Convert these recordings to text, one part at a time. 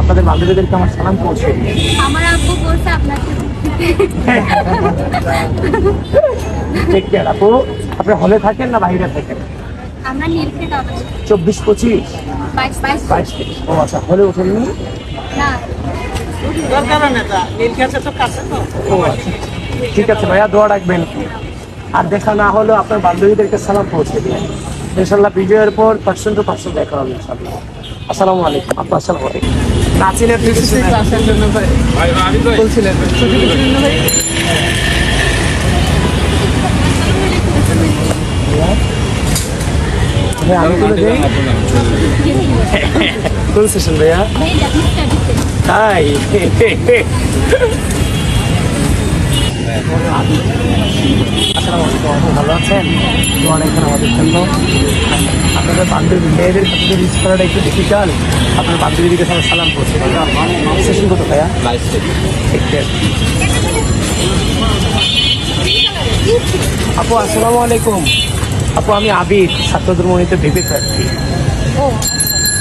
আপনাদের বান্ধবীদেরকে আমার সালাম পৌঁছে দিন। আমার আব্বু বলছে আপনাকে টেক কেয়ার আপু। আপনি হলে থাকেন না বাইরে থাকেন? আমরা চব্বিশ পঁচিশ? বাইশ বাইশ। বাইশ ও আচ্ছা হলে ওঠেননি? না। আচ্ছা ঠিক আছে ভাইয়া দোয়া রাখবেন। আর দেখা না হলেও আপনার বান্ধবীদেরকে সালাম পৌঁছে দিন ইনশাল্লাহ বিজয়ের পর পার্সেন্ট টু পার্সেন্ট দেখা হবে ইনশাল্লাহ আসসালামু আলাইকুম আপনার আসসালামু আলাইকুম। নাচিনের বলছিলেন। ভাইয়া, আমি তুলে দেই। কোন সেশন ভাইয়া? তাই? ভালো আছেন আপনাদের বান্ধবী মেয়েদের করাটা একটু আপনার সবাই সালাম। আপু আসসালামু আলাইকুম আপু আমি আবির ছাত্রদের মনিতে ভেবে ও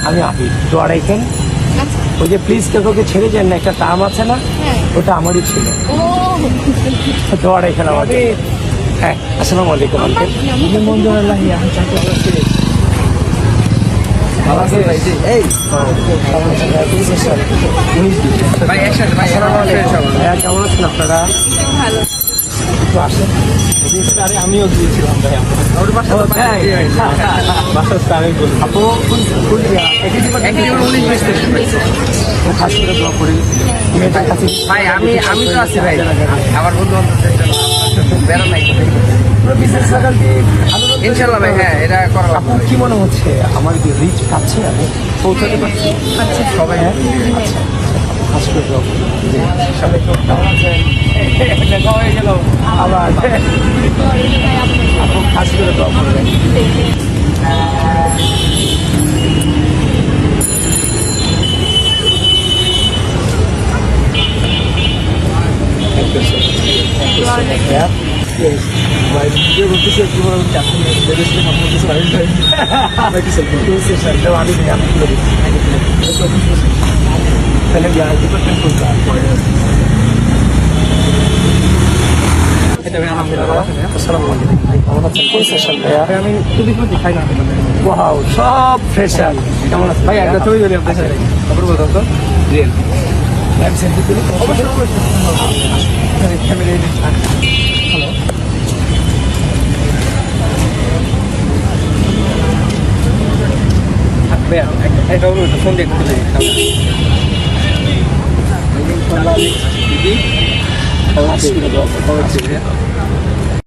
আমি আবির দোয়া রাখেন ওই যে প্লিজ কেউ কাউকে ছেড়ে যান না একটা টার্ম আছে না হ্যাঁ। ওটা আমারই ছিল। হ্যাঁ আসসালামু আলাইকুম আঙ্কেল আমি চাকরি করছি হ্যাঁ কেমন আছেন আপনারা? একটু আসেন আরে আমিও গিয়েছিলাম ভাই ও, তাই? আপু কোন- কোন জায়গা? খাস করে দোয়া করি মেয়েটার কাছে। ভাই আমি আমি তো আছি ভাই। আমার বন্ধু বেরো নাই। বিশেষ ফ্যাকাল্টি ইনশাল্লাহ ভাই হ্যাঁ এটা করা আপনার কি মনে হচ্ছে? আমার কি রিচ পাচ্ছে? আমি পৌঁছাতে পারছি? সবাই। হ্যাঁ আচ্ছা খাস করে দোয়া করি। সবাই কেমন আছেন? দেখা হয়ে গেল আবার আপু খাস করে দোয়া করবেন Yeah. Yes. My video will be shared tomorrow in Japan. There is no more this right time. Thank you so much. Two sessions. No, আমি নেই, আমি তুলে দিচ্ছি। তাহলে বিয়ার ডিপার্টমেন্ট করতে এটা আসসালামু আলাইকুম। কেমন আছেন? কোন সেশন ভাইয়া। আমি খুবই খুব দেখাই না। ওয়াও সব ফ্রেশার কেমন আছেন? ভাই একটা ছবি ধরে আপনার সাথে। খবর বলতো তো। রিয়েল লাইভ সেলফি তুলি। অবশ্যই অবশ্যই। ফ্যামিলি হ্যালো ভাইয়া একটা ফোন দেখতে দিদি খাস করে দোয়া করবেন।